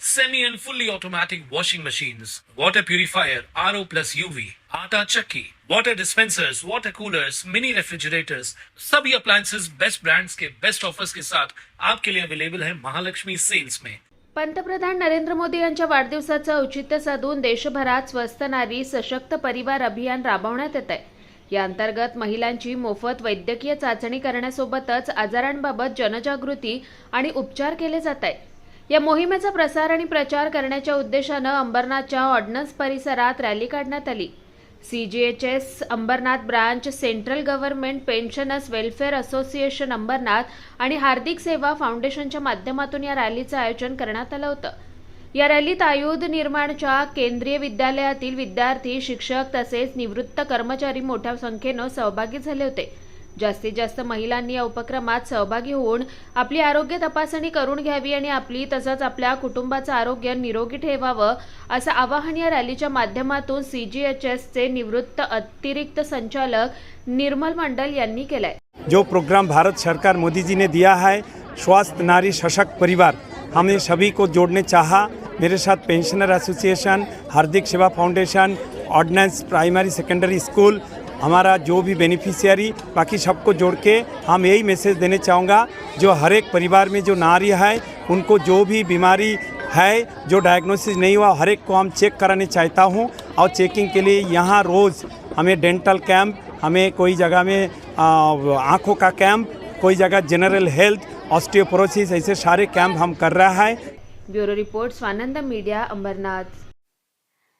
semi and fully automatic washing machines, water purifier, RO plus UV, आटा चक्की, water dispensers, water coolers, mini refrigerators, सभी appliances. Best brands के best offers के साथ आपके लिए अवेलेबल है महालक्ष्मी सेल्स में पंतप्रधान नरेंद्र मोदी यांच्या वाढदिवसाचं औचित्य साधून देशभरात स्वस्त नारी सशक्त परिवार अभियान राबवण्यात येत आहे या अंतर्गत महिलांची मोफत वैद्यकीय चाचणी करण्यासोबतच आजारांबाबत जनजागृती आणि उपचार केले जात आहेत. या मोहिमेचा प्रसार आणि प्रचार करण्याच्या उद्देशानं अंबरनाथच्या ऑर्डनन्स परिसरात रॅली काढण्यात आली. CGHS Ambernath branch central government pensioners welfare association Ambernath आणि हार्दिक सेवा फाउंडेशनच्या माध्यमातून या रॅलीचं आयोजन करण्यात आलं होतं. या रॅलीत आयुध निर्माणच्या केंद्रीय विद्यालयातील विद्यार्थी शिक्षक तसेच निवृत्त कर्मचारी मोठ्या संख्येनं सहभागी झाले होते. जास्तीत जास्त महिलांनी या उपक्रमात सहभागी होऊन आपली आरोग्य तपासणी करून घ्यावी आणि आपली तसंच आपल्या कुटुंबाचं आरोग्य निरोगी ठेवावं असं आवाहन या रॅलीच्या माध्यमातून सीजीएचएसचे निवृत्त अतिरिक्त संचालक निर्मल मंडल यांनी केलंय. जो प्रोग्राम भारत सरकार मोदी जी ने दिया है स्वास्थ्य नारी सशक्त परिवार हमने सभी को जोड़ने चाहा। मेरे साथ pensioner association Hardik Seva foundation ordinance primary secondary school हमारा जो भी बेनिफिशियरी बाकी सबको जोड़ के हम यही मैसेज देने चाहूँगा, जो हर एक परिवार में जो नारी है, उनको जो भी बीमारी है, जो डायग्नोसिस नहीं हुआ, हर एक को हम चेक कराने चाहता हूँ। और चेकिंग के लिए यहाँ रोज़ हमें डेंटल कैंप हमें कोई जगह में आँखों का कैंप कोई जगह जनरल हेल्थ ऑस्टियोपोरोसिस ऐसे सारे कैंप हम कर रहा है। Bureau report, Swanand media Ambernath